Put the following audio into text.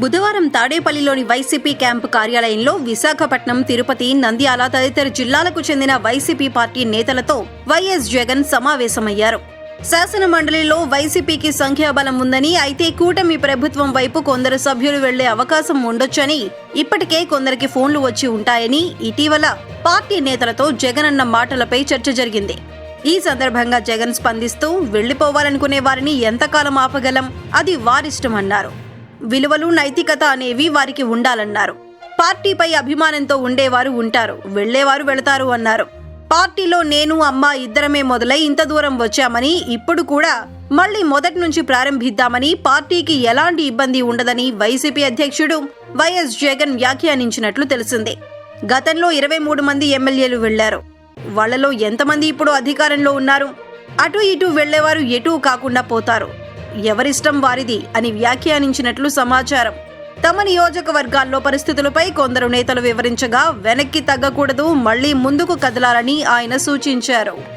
బుధవారం తాడేపల్లిలోని YCP camp కార్యాలయంలో విశాఖపట్నం తిరుపతి నంద్యాల తదితర జిల్లాలకు చెందిన వైసీపీ పార్టీ నేతలతో వైఎస్ జగన్ సమావేశమయ్యారు. శాసన మండలిలో వైసీపీకి సంఖ్యాబలం ఉందని అయితే కూటమి ప్రభుత్వం వైపు కొందరు సభ్యులు వెళ్ళే అవకాశం ఉండొచ్చని ఇప్పటికే కొందరికి ఫోన్లు వచ్చి ఉంటాయని ఇటీవల పార్టీ నేతలతో జగన్ అన్న మాటలపై చర్చ జరిగింది. ఈ సందర్భంగా జగన్ స్పందిస్తూ వెళ్ళిపోవాలనుకునే వారిని ఎంతకాలం ఆపగలం? అది వారిష్టమన్నారు విలువలు నైతికత అనేవి వారికి ఉండాలన్నారు. పార్టీపై అభిమానంతో ఉండేవారు ఉంటారు. వెళ్ళేవారు వెళతారు అన్నారు. పార్టీలో నేను అమ్మ ఇద్దరమే మొదలై ఇంత దూరం వచ్చామని ఇప్పుడు కూడా మళ్ళీ మొదటి నుంచి ప్రారంభిద్దామని పార్టీకి ఎలాంటి ఇబ్బంది ఉండదని వైసీపీ అధ్యక్షుడు వైఎస్ జగన్ వ్యాఖ్యానించినట్లు తెలిసింది. గతంలో ఇరవై మూడు మంది ఎమ్మెల్యేలు వెళ్ళారు వాళ్ళలో ఎంతమంది ఇప్పుడు అధికారంలో ఉన్నారు? అటు ఇటు వెళ్ళేవారు ఎటూ కాకుండా పోతారు. ఎవరిష్టం వారిది అని వ్యాఖ్యానించినట్లు సమాచారం. తమ నియోజకవర్గాల్లో పరిస్థితులపై కొందరు నేతలు వివరించగా వెనక్కి తగ్గకూడదు మళ్ళీ ముందుకు కదలాలని ఆయన సూచించారు.